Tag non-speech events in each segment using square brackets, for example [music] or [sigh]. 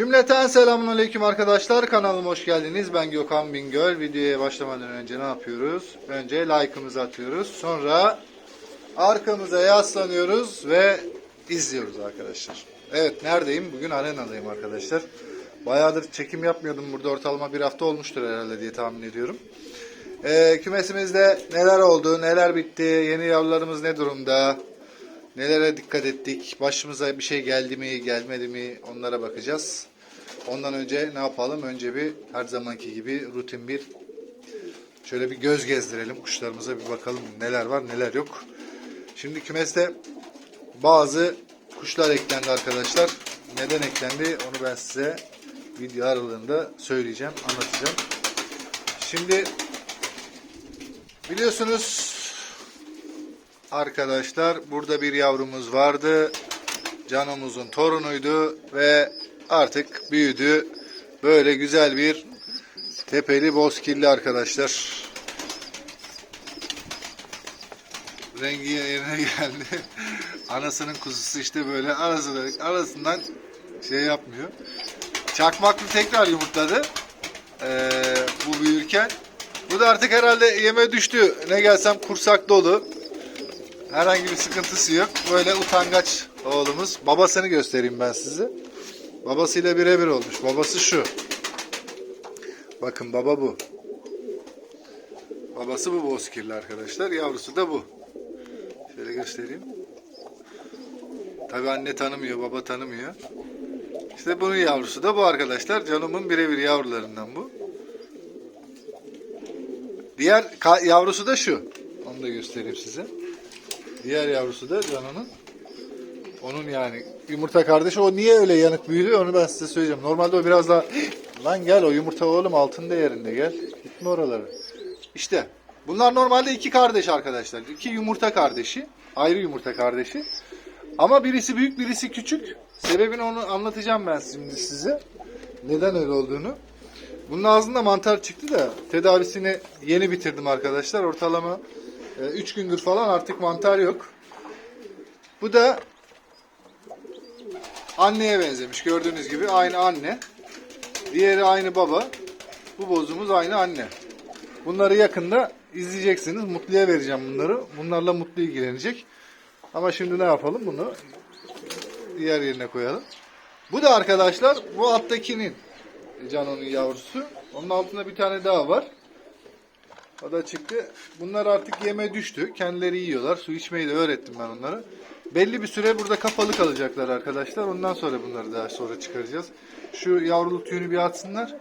Cümleten selamun aleyküm arkadaşlar. Kanalıma hoş geldiniz. Ben Gökhan Bingöl. Videoya başlamadan önce ne yapıyoruz? Önce like'ımızı atıyoruz. Sonra arkamıza yaslanıyoruz ve izliyoruz arkadaşlar. Evet neredeyim? Bugün arenadayım arkadaşlar. Bayağıdır çekim yapmıyordum burada. Ortalama bir hafta olmuştur herhalde diye tahmin ediyorum. Ee, kümesimizde neler oldu, neler bitti, yeni yavrularımız ne durumda, nelere dikkat ettik, başımıza bir şey geldi mi, gelmedi mi onlara bakacağız. Ondan önce ne yapalım? Önce bir her zamanki gibi rutin bir şöyle bir göz gezdirelim kuşlarımıza bir bakalım neler var neler yok. Şimdi kümeste bazı kuşlar eklendi arkadaşlar. Neden eklendi onu ben size video aralığında söyleyeceğim, anlatacağım. Şimdi biliyorsunuz arkadaşlar burada bir yavrumuz vardı. Canomuzun torunuydu ve artık büyüdü. Böyle güzel bir tepeli bozkirli arkadaşlar. Rengi yerine [laughs] geldi. Anasının kuzusu işte böyle arasında, arasından şey yapmıyor. Çakmaklı tekrar yumurtladı. Ee, bu büyürken. Bu da artık herhalde yeme düştü. Ne gelsem kursak dolu. Herhangi bir sıkıntısı yok. Böyle utangaç oğlumuz. Babasını göstereyim ben size. Babasıyla birebir olmuş. Babası şu. Bakın baba bu. Babası bu bozkirli arkadaşlar. Yavrusu da bu. Şöyle göstereyim. Tabi anne tanımıyor, baba tanımıyor. İşte bunun yavrusu da bu arkadaşlar. Canımın birebir yavrularından bu. Diğer yavrusu da şu. Onu da göstereyim size. Diğer yavrusu da Canan'ın. Onun yani yumurta kardeşi. O niye öyle yanık büyüdü onu ben size söyleyeceğim. Normalde o biraz daha lan gel o yumurta oğlum altında yerinde gel. Gitme oralara. İşte bunlar normalde iki kardeş arkadaşlar. İki yumurta kardeşi. Ayrı yumurta kardeşi. Ama birisi büyük birisi küçük. Sebebini onu anlatacağım ben şimdi size. Neden öyle olduğunu. Bunun ağzında mantar çıktı da tedavisini yeni bitirdim arkadaşlar. Ortalama 3 gündür falan artık mantar yok. Bu da anneye benzemiş. Gördüğünüz gibi aynı anne. Diğeri aynı baba. Bu bozumuz aynı anne. Bunları yakında izleyeceksiniz. Mutlu'ya vereceğim bunları. Bunlarla Mutlu ilgilenecek. Ama şimdi ne yapalım? Bunu diğer yerine koyalım. Bu da arkadaşlar bu alttakinin Cano'nun yavrusu. Onun altında bir tane daha var. O da çıktı. Bunlar artık yeme düştü. Kendileri yiyorlar. Su içmeyi de öğrettim ben onlara. Belli bir süre burada kapalı kalacaklar arkadaşlar. Ondan sonra bunları daha sonra çıkaracağız. Şu yavruluk tüyünü bir atsınlar.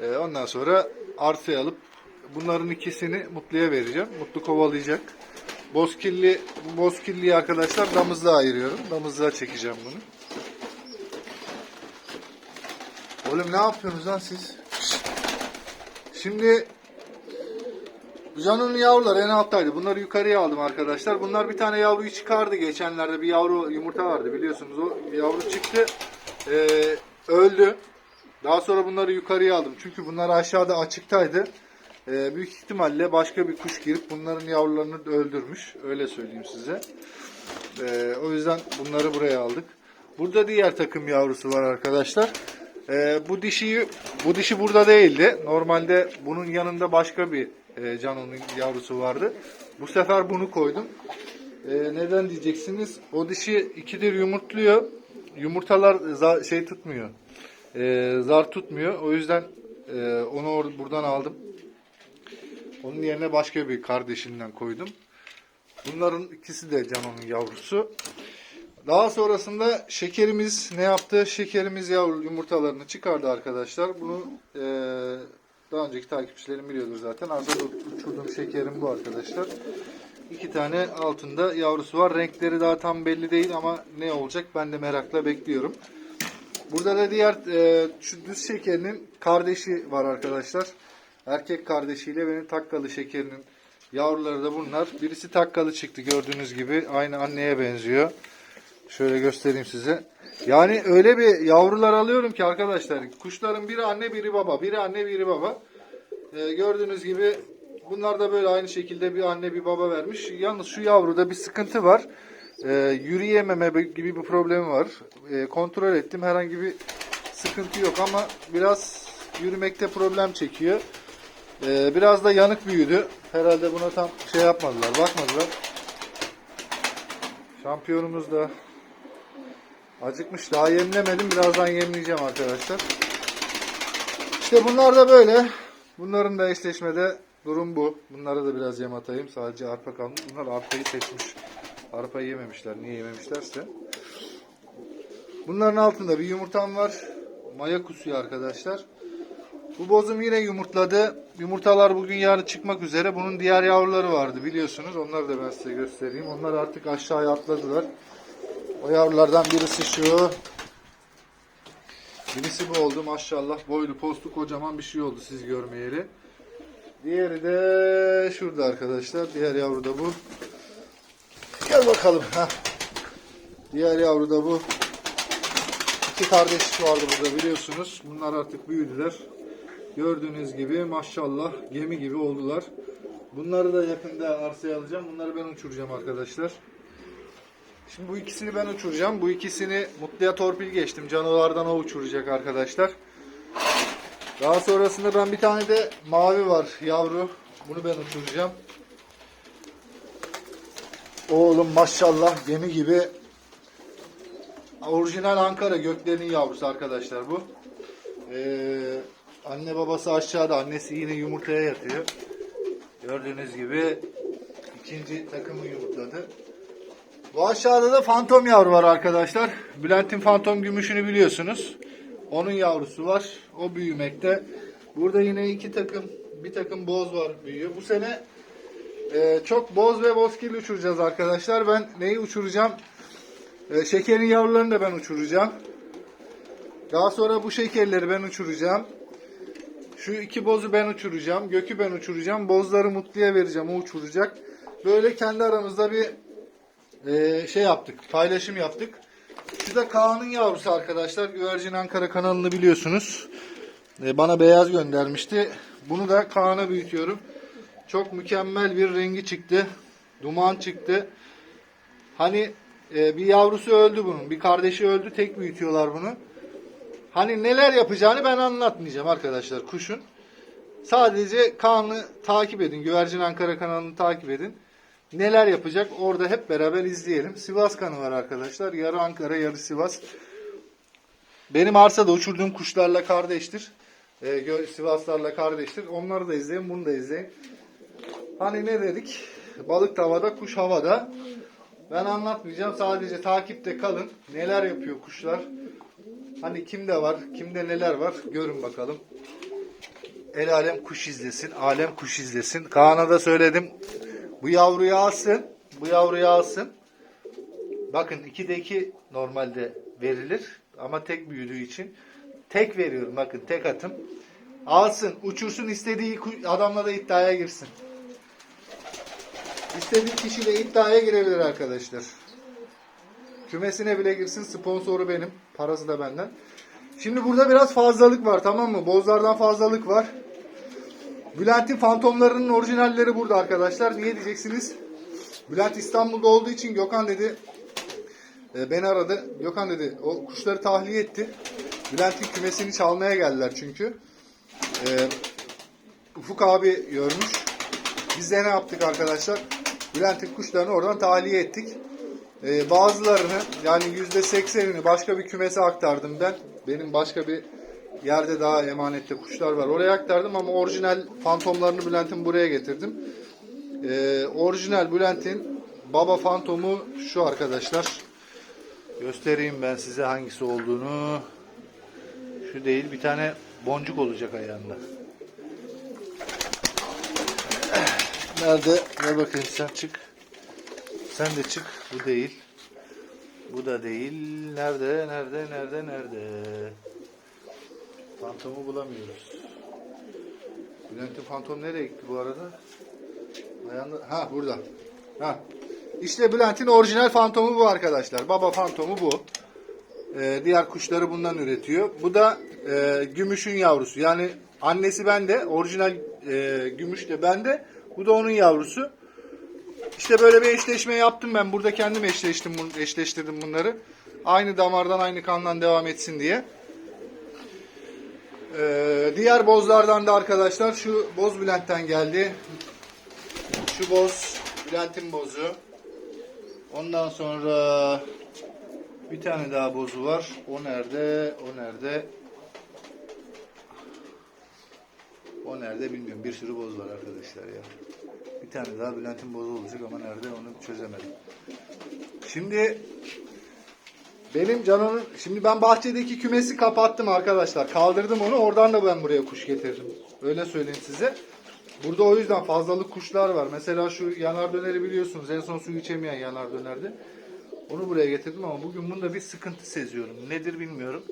Ee, ondan sonra arsaya alıp bunların ikisini Mutlu'ya vereceğim. Mutlu kovalayacak. Bozkirli, bu arkadaşlar damızlığa ayırıyorum. Damızlığa çekeceğim bunu. Oğlum ne yapıyorsunuz lan siz? Şimdi Can'ın yavruları en alttaydı. Bunları yukarıya aldım arkadaşlar. Bunlar bir tane yavruyu çıkardı geçenlerde. Bir yavru yumurta vardı biliyorsunuz. O yavru çıktı. Ee, öldü. Daha sonra bunları yukarıya aldım. Çünkü bunlar aşağıda açıktaydı. Ee, büyük ihtimalle başka bir kuş girip bunların yavrularını öldürmüş. Öyle söyleyeyim size. Ee, o yüzden bunları buraya aldık. Burada diğer takım yavrusu var arkadaşlar. Ee, bu dişiyi bu dişi burada değildi. Normalde bunun yanında başka bir e, Cano'nun yavrusu vardı. Bu sefer bunu koydum. Ee, neden diyeceksiniz? O dişi ikidir yumurtluyor. Yumurtalar za- şey tutmuyor. Ee, zar tutmuyor. O yüzden e, onu or- buradan aldım. Onun yerine başka bir kardeşinden koydum. Bunların ikisi de Cano'nun yavrusu. Daha sonrasında şekerimiz ne yaptı? Şekerimiz yavru yumurtalarını çıkardı arkadaşlar. Bunu e, daha önceki takipçilerim biliyordur zaten. Aslında uçurduğum şekerim bu arkadaşlar. İki tane altında yavrusu var. Renkleri daha tam belli değil ama ne olacak ben de merakla bekliyorum. Burada da diğer e, şu düz şekerinin kardeşi var arkadaşlar. Erkek kardeşiyle benim takkalı şekerinin yavruları da bunlar. Birisi takkalı çıktı gördüğünüz gibi. Aynı anneye benziyor. Şöyle göstereyim size. Yani öyle bir yavrular alıyorum ki arkadaşlar. Kuşların biri anne biri baba. Biri anne biri baba. Ee, gördüğünüz gibi bunlar da böyle aynı şekilde bir anne bir baba vermiş. Yalnız şu yavruda bir sıkıntı var. Ee, yürüyememe gibi bir problemi var. Ee, kontrol ettim. Herhangi bir sıkıntı yok ama biraz yürümekte problem çekiyor. Ee, biraz da yanık büyüdü. Herhalde buna tam şey yapmadılar, bakmadılar. Şampiyonumuz da acıkmış. Daha yemlemedim. Birazdan yemleyeceğim arkadaşlar. İşte bunlar da böyle. Bunların da eşleşmede durum bu. Bunlara da biraz yem atayım. Sadece arpa kalmış. Bunlar arpayı seçmiş. Arpayı yememişler. Niye yememişlerse. Bunların altında bir yumurtam var. Maya kusuyor arkadaşlar. Bu bozum yine yumurtladı. Yumurtalar bugün yarın çıkmak üzere. Bunun diğer yavruları vardı biliyorsunuz. Onları da ben size göstereyim. Onlar artık aşağıya atladılar. O yavrulardan birisi şu. Birisi bu oldu maşallah. Boylu postu kocaman bir şey oldu siz görmeyeli. Diğeri de şurada arkadaşlar. Diğer yavru da bu. Gel bakalım. Heh. Diğer yavru da bu. İki kardeş vardı burada biliyorsunuz. Bunlar artık büyüdüler. Gördüğünüz gibi maşallah gemi gibi oldular. Bunları da yakında arsaya alacağım. Bunları ben uçuracağım arkadaşlar. Şimdi bu ikisini ben uçuracağım. Bu ikisini Mutlu'ya torpil geçtim. Canavardan o uçuracak arkadaşlar. Daha sonrasında ben bir tane de mavi var yavru. Bunu ben uçuracağım. Oğlum maşallah gemi gibi. Orijinal Ankara göklerinin yavrusu arkadaşlar bu. Ee, anne babası aşağıda. Annesi yine yumurtaya yatıyor. Gördüğünüz gibi ikinci takımı yumurtladı. Bu aşağıda da fantom yavru var arkadaşlar. Bülent'in fantom gümüşünü biliyorsunuz. Onun yavrusu var. O büyümekte. Burada yine iki takım, bir takım boz var büyüyor. Bu sene e, çok boz ve bozkirli uçuracağız arkadaşlar. Ben neyi uçuracağım? E, şekerin yavrularını da ben uçuracağım. Daha sonra bu şekerleri ben uçuracağım. Şu iki bozu ben uçuracağım. Gökü ben uçuracağım. Bozları Mutlu'ya vereceğim. O uçuracak. Böyle kendi aramızda bir e, şey yaptık. Paylaşım yaptık. Şu da Kaan'ın yavrusu arkadaşlar. Güvercin Ankara kanalını biliyorsunuz. E, bana beyaz göndermişti. Bunu da Kaan'a büyütüyorum. Çok mükemmel bir rengi çıktı. Duman çıktı. Hani e, bir yavrusu öldü bunun. Bir kardeşi öldü. Tek büyütüyorlar bunu. Hani neler yapacağını ben anlatmayacağım arkadaşlar kuşun. Sadece Kaan'ı takip edin. Güvercin Ankara kanalını takip edin. Neler yapacak orada hep beraber izleyelim. Sivas kanı var arkadaşlar. Yarı Ankara yarı Sivas. Benim arsada uçurduğum kuşlarla kardeştir. Ee, Sivaslarla kardeştir. Onları da izleyin bunu da izleyin. Hani ne dedik? Balık tavada kuş havada. Ben anlatmayacağım. Sadece takipte kalın. Neler yapıyor kuşlar. Hani kimde var, kimde neler var görün bakalım. El alem kuş izlesin, alem kuş izlesin. Kaan'a da söyledim. Bu yavruyu alsın, bu yavruyu alsın. Bakın 2'de 2 normalde verilir ama tek büyüdüğü için tek veriyorum bakın tek atım. Alsın, uçursun istediği adamla da iddiaya girsin. İstediği kişiyle iddiaya girebilir arkadaşlar. Kümesine bile girsin sponsoru benim. Parası da benden. Şimdi burada biraz fazlalık var tamam mı? Bozlardan fazlalık var. Bülent'in fantomlarının orijinalleri burada arkadaşlar. Niye diyeceksiniz? Bülent İstanbul'da olduğu için Gökhan dedi. e, beni aradı. Gökhan dedi o kuşları tahliye etti. Bülent'in kümesini çalmaya geldiler çünkü. E, Ufuk abi görmüş. Biz de ne yaptık arkadaşlar? Bülent'in kuşlarını oradan tahliye ettik. Ee, bazılarını yani yüzde seksenini başka bir kümese aktardım ben. Benim başka bir yerde daha emanette kuşlar var. Oraya aktardım ama orijinal fantomlarını Bülent'in buraya getirdim. Ee, orijinal Bülent'in baba fantomu şu arkadaşlar. Göstereyim ben size hangisi olduğunu. Şu değil bir tane boncuk olacak ayağında. Nerede? Ver bakayım sen çık. Sen de çık. Bu değil. Bu da değil. Nerede? Nerede? Nerede? Nerede? Fantomu bulamıyoruz. Bülent'in fantom nereye gitti bu arada? Ayağında... Ha burada. Ha. İşte Bülent'in orijinal fantomu bu arkadaşlar. Baba fantomu bu. Ee, diğer kuşları bundan üretiyor. Bu da e, gümüşün yavrusu. Yani annesi bende. Orijinal e, gümüş de bende. Bu da onun yavrusu. İşte böyle bir eşleşme yaptım ben. Burada kendim eşleştim, eşleştirdim bunları. Aynı damardan, aynı kandan devam etsin diye. Ee, diğer bozlardan da arkadaşlar şu boz Bülent'ten geldi. Şu boz Bülent'in bozu. Ondan sonra bir tane daha bozu var. O nerede? O nerede? O nerede bilmiyorum. Bir sürü boz var arkadaşlar ya. Bir tane daha Bülent'in bozu olacak ama nerede onu çözemedim. Şimdi benim Cano'nun şimdi ben bahçedeki kümesi kapattım arkadaşlar. Kaldırdım onu. Oradan da ben buraya kuş getirdim. Öyle söyleyeyim size. Burada o yüzden fazlalık kuşlar var. Mesela şu yanar döneri biliyorsunuz. En son suyu içemeyen yanar dönerdi. Onu buraya getirdim ama bugün bunda bir sıkıntı seziyorum. Nedir bilmiyorum.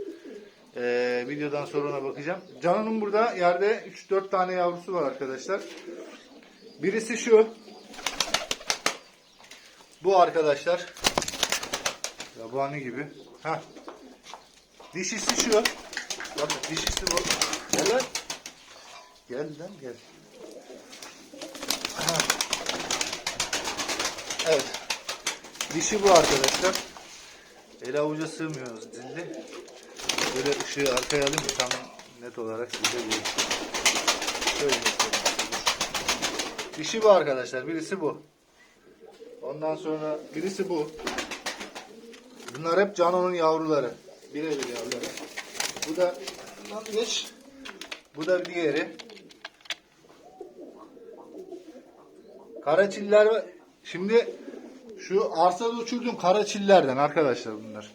Ee, videodan sonra ona bakacağım. Cano'nun burada yerde 3-4 tane yavrusu var arkadaşlar. Birisi şu. Bu arkadaşlar. Yabani gibi. Ha. Dişisi şu. Bakın dişisi bu. Gel lan. Gel lan gel. Ha. Evet. Dişi bu arkadaşlar. El avuca sığmıyoruz dilli. Böyle ışığı arkaya alayım mı? Tam net olarak size. Şöyle göstereyim. Dişi bu arkadaşlar. Birisi bu. Ondan sonra birisi bu. Bunlar hep Cano'nun yavruları. Birebir yavruları. Bu da lan geç. Bu da diğeri. Karaçiller. Şimdi şu arsada uçurduğum karaçillerden arkadaşlar bunlar.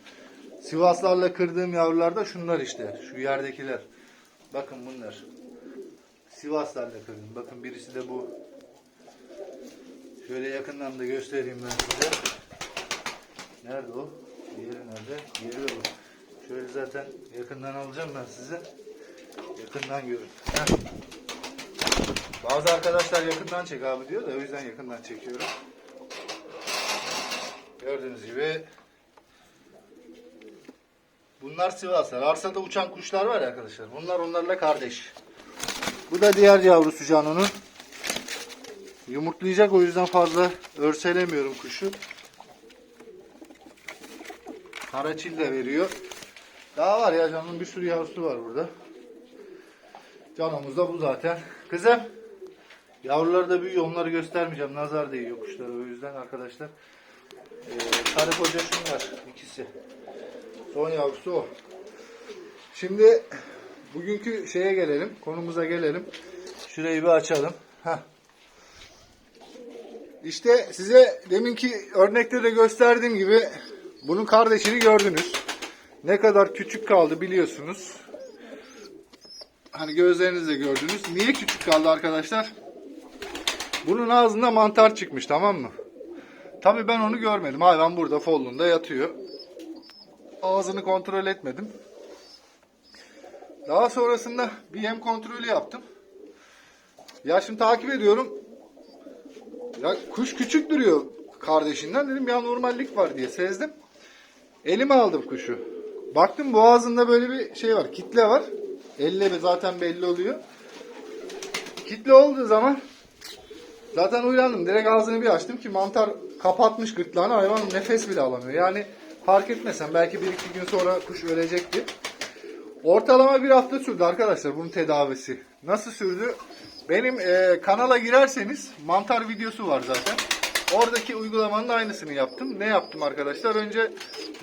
Sivaslarla kırdığım yavrular da şunlar işte. Şu yerdekiler. Bakın bunlar. Sivaslarla kırdım. Bakın birisi de bu. Şöyle yakından da göstereyim ben size. Nerede o? Diğeri nerede? Diğeri bu. Şöyle zaten yakından alacağım ben size. Yakından görün. Heh. Bazı arkadaşlar yakından çek abi diyor da o yüzden yakından çekiyorum. Gördüğünüz gibi bunlar Sivaslar. Arsada uçan kuşlar var arkadaşlar. Bunlar onlarla kardeş. Bu da diğer yavrusu Cano'nun. Yumurtlayacak o yüzden fazla örselemiyorum kuşu. Karaçil de veriyor. Daha var ya Cano'nun bir sürü yavrusu var burada. Canomuz da bu zaten. Kızım. Yavruları da büyüyor. Onları göstermeyeceğim. Nazar değiyor kuşlara. O yüzden arkadaşlar. Ee, karı koca şunlar. ikisi. Son yavrusu o. Şimdi bugünkü şeye gelelim. Konumuza gelelim. Şurayı bir açalım. Heh. İşte size deminki örnekte de gösterdiğim gibi bunun kardeşini gördünüz. Ne kadar küçük kaldı biliyorsunuz. Hani gözlerinizle gördünüz. Niye küçük kaldı arkadaşlar? Bunun ağzında mantar çıkmış tamam mı? Tabii ben onu görmedim. Hayvan burada follunda yatıyor. Ağzını kontrol etmedim. Daha sonrasında bir yem kontrolü yaptım. Ya şimdi takip ediyorum. Ya kuş küçük duruyor kardeşinden. Dedim ya normallik var diye sezdim. Elime aldım kuşu. Baktım boğazında böyle bir şey var. Kitle var. Elle zaten belli oluyor. Kitle olduğu zaman zaten uyandım. Direkt ağzını bir açtım ki mantar kapatmış gırtlağını. Hayvan nefes bile alamıyor. Yani fark etmesen belki bir iki gün sonra kuş ölecekti. Ortalama bir hafta sürdü arkadaşlar bunun tedavisi. Nasıl sürdü? Benim e, kanala girerseniz mantar videosu var zaten. Oradaki uygulamanın aynısını yaptım. Ne yaptım arkadaşlar? Önce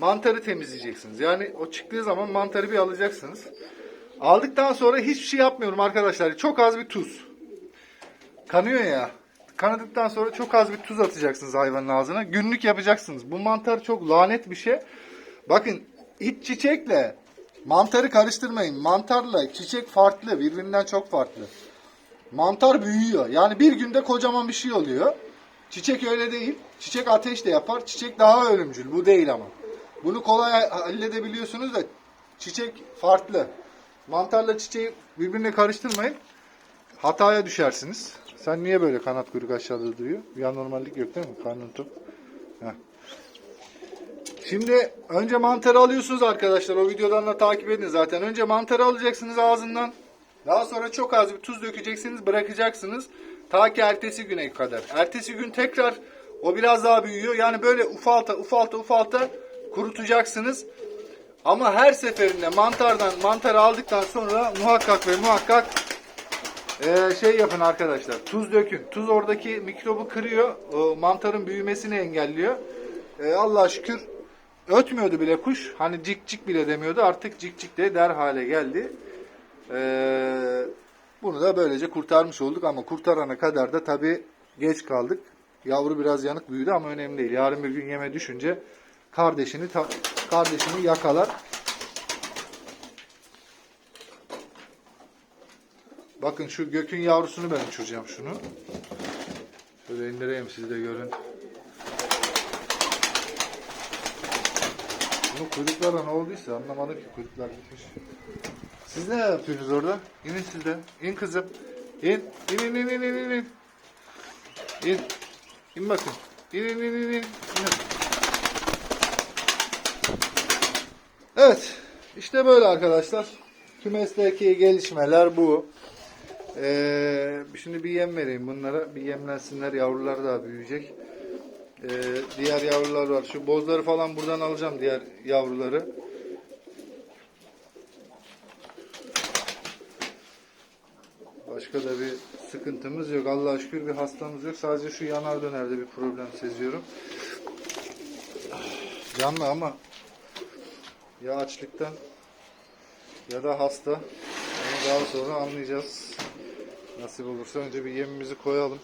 mantarı temizleyeceksiniz. Yani o çıktığı zaman mantarı bir alacaksınız. Aldıktan sonra hiçbir şey yapmıyorum arkadaşlar. Çok az bir tuz. Kanıyor ya. Kanadıktan sonra çok az bir tuz atacaksınız hayvanın ağzına. Günlük yapacaksınız. Bu mantar çok lanet bir şey. Bakın iç çiçekle mantarı karıştırmayın. Mantarla çiçek farklı. Birbirinden çok farklı. Mantar büyüyor. Yani bir günde kocaman bir şey oluyor. Çiçek öyle değil. Çiçek ateş de yapar. Çiçek daha ölümcül. Bu değil ama. Bunu kolay halledebiliyorsunuz da çiçek farklı. Mantarla çiçeği birbirine karıştırmayın. Hataya düşersiniz. Sen niye böyle kanat kuyruk aşağıda duruyor? Bir anormallik yok değil mi? Karnın tok. Heh. Şimdi önce mantarı alıyorsunuz arkadaşlar. O videodan da takip edin zaten. Önce mantarı alacaksınız ağzından. Daha sonra çok az bir tuz dökeceksiniz. Bırakacaksınız. Ta ki ertesi güne kadar. Ertesi gün tekrar o biraz daha büyüyor. Yani böyle ufalta ufalta ufalta kurutacaksınız. Ama her seferinde mantardan mantarı aldıktan sonra muhakkak ve muhakkak ee, şey yapın arkadaşlar. Tuz dökün. Tuz oradaki mikrobu kırıyor. O mantarın büyümesini engelliyor. Ee, Allah'a şükür ötmüyordu bile kuş. Hani cik cik bile demiyordu. Artık cik cik de der hale geldi. Ee, bunu da böylece kurtarmış olduk ama kurtarana kadar da tabii geç kaldık. Yavru biraz yanık büyüdü ama önemli değil. Yarın bir gün yeme düşünce kardeşini kardeşini yakalar. Bakın şu gökün yavrusunu ben uçuracağım şunu. Şöyle indireyim siz de görün. Bu kuyruklara ne olduysa anlamadım ki kuyruklar gitmiş. Siz ne yapıyorsunuz orada? İnin siz de. İn kızım. İn. İn in in in in in. in. İn. Bakın. İn in in in. İn. Evet. işte böyle arkadaşlar. Kümesteki gelişmeler bu. Ee, şimdi bir yem vereyim bunlara. Bir yemlensinler. Yavrular daha büyüyecek. Ee, diğer yavrular var. Şu bozları falan buradan alacağım diğer yavruları. Başka da bir sıkıntımız yok. Allah'a şükür bir hastamız yok. Sadece şu yanar dönerde bir problem seziyorum. Canlı ama ya açlıktan ya da hasta. Onu daha sonra anlayacağız. Nasip olursa önce bir yemimizi koyalım.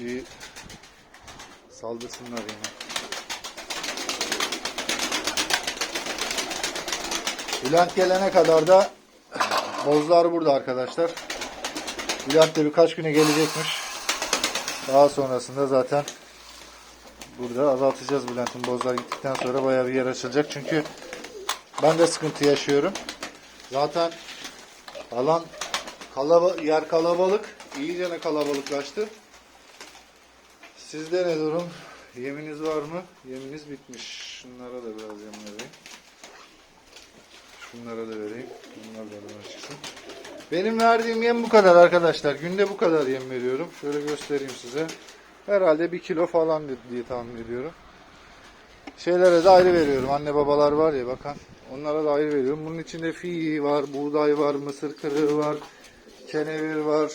Bir saldırsınlar yine. Bülent gelene kadar da bozlar burada arkadaşlar. Bülent de birkaç güne gelecekmiş. Daha sonrasında zaten burada azaltacağız Bülent'in bozlar gittikten sonra bayağı bir yer açılacak. Çünkü ben de sıkıntı yaşıyorum. Zaten alan kalaba yer kalabalık. İyice ne kalabalıklaştı. Sizde ne durum? Yeminiz var mı? Yeminiz bitmiş. Şunlara da biraz yem vereyim. Şunlara da vereyim. Bunlar da bana çıksın. Benim verdiğim yem bu kadar arkadaşlar. Günde bu kadar yem veriyorum. Şöyle göstereyim size. Herhalde bir kilo falan diye tahmin ediyorum. Şeylere de ayrı veriyorum. Anne babalar var ya bakan. Onlara da ayrı veriyorum. Bunun içinde fi var, buğday var, mısır kırığı var, kenevir var.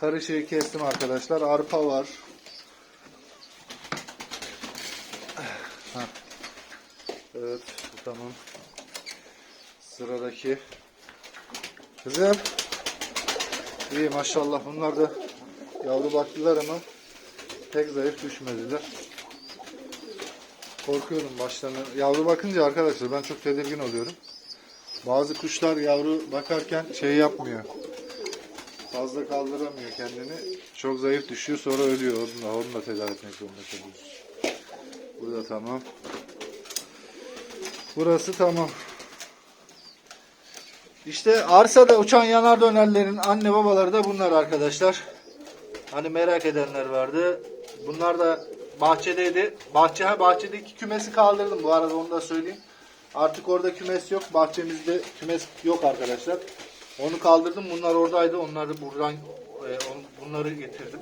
Karışığı kestim arkadaşlar. Arpa var. Evet, tamam. Sıradaki. Kızım. İyi maşallah. Bunlar da yavru baktılar ama pek zayıf düşmediler. Korkuyorum başlarına. Yavru bakınca arkadaşlar ben çok tedirgin oluyorum. Bazı kuşlar yavru bakarken şey yapmıyor. Fazla kaldıramıyor kendini. Çok zayıf düşüyor sonra ölüyor. Onu da, onu da tedavi etmek zorunda kalıyoruz. Bu tamam. Burası tamam. İşte arsada uçan yanar dönerlerin anne babaları da bunlar arkadaşlar. Hani merak edenler vardı. Bunlar da bahçedeydi. Bahçe ha bahçedeki kümesi kaldırdım bu arada onu da söyleyeyim. Artık orada kümes yok. Bahçemizde kümes yok arkadaşlar. Onu kaldırdım. Bunlar oradaydı. Onlar da buradan e, on- bunları getirdim.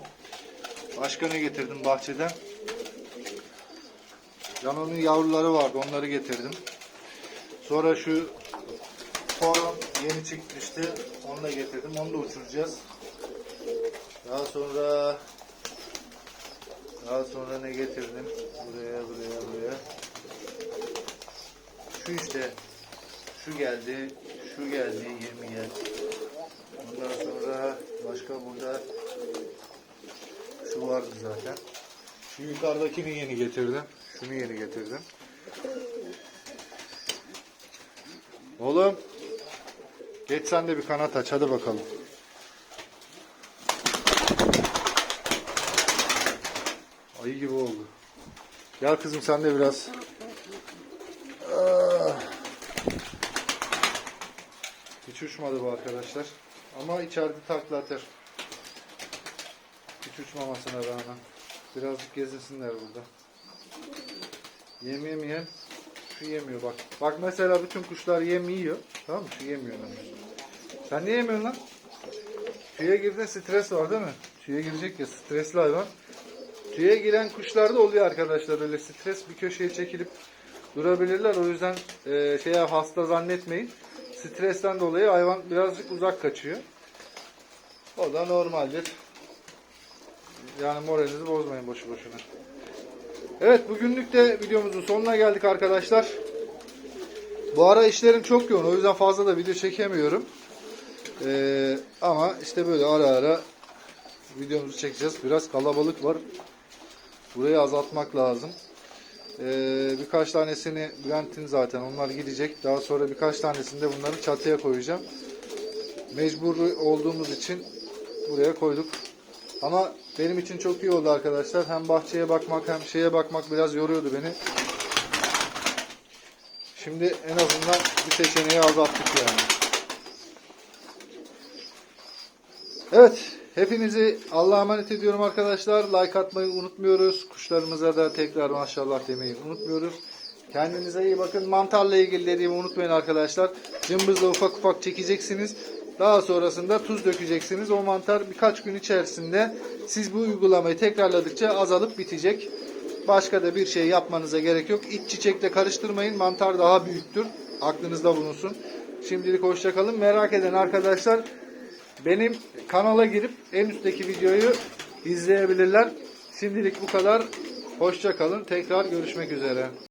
Başka ne getirdim bahçeden? Cano'nun yavruları vardı. Onları getirdim. Sonra şu yeni çıkmıştı. Onu da getirdim. Onu da uçuracağız. Daha sonra daha sonra ne getirdim? Buraya, buraya, buraya. Şu işte. Şu geldi. Şu geldi. 20 geldi. Ondan sonra başka burada şu vardı zaten. Şu yukarıdakini yeni getirdim. Şunu yeni getirdim. Oğlum. Geç sen de bir kanat aç. Hadi bakalım. Ayı gibi oldu. Gel kızım sen de biraz. Ah. Hiç uçmadı bu arkadaşlar. Ama içeride takla atar. Hiç uçmamasına rağmen. Birazcık gezinsinler burada. Yem yemeyen şu yemiyor bak. Bak mesela bütün kuşlar yem yiyor. Tamam mı? Şu yemiyor. Ömer. Sen niye yemiyorsun lan? Tüye girdin stres var değil mi? Tüye girecek ya stresli hayvan. Tüye giren kuşlarda oluyor arkadaşlar öyle stres bir köşeye çekilip durabilirler. O yüzden e, şeye hasta zannetmeyin. Stresten dolayı hayvan birazcık uzak kaçıyor. O da normaldir. Yani moralinizi bozmayın boşu boşuna. Evet bugünlük de videomuzun sonuna geldik arkadaşlar. Bu ara işlerim çok yoğun o yüzden fazla da video çekemiyorum. Ee, ama işte böyle ara ara videomuzu çekeceğiz. Biraz kalabalık var. Burayı azaltmak lazım. Ee, birkaç tanesini Bülent'in zaten onlar gidecek. Daha sonra birkaç tanesini de bunları çatıya koyacağım. Mecbur olduğumuz için buraya koyduk. Ama benim için çok iyi oldu arkadaşlar. Hem bahçeye bakmak hem şeye bakmak biraz yoruyordu beni. Şimdi en azından bir seçeneği azalttık yani. Evet, hepinizi Allah'a emanet ediyorum arkadaşlar. Like atmayı unutmuyoruz. Kuşlarımıza da tekrar maşallah demeyi unutmuyoruz. Kendinize iyi bakın. Mantarla ilgili dediğimi unutmayın arkadaşlar. Cımbızla ufak ufak çekeceksiniz. Daha sonrasında tuz dökeceksiniz. O mantar birkaç gün içerisinde siz bu uygulamayı tekrarladıkça azalıp bitecek. Başka da bir şey yapmanıza gerek yok. İç çiçekle karıştırmayın. Mantar daha büyüktür. Aklınızda bulunsun. Şimdilik hoşçakalın. Merak eden arkadaşlar benim kanala girip en üstteki videoyu izleyebilirler. Şimdilik bu kadar. Hoşça kalın. Tekrar görüşmek üzere.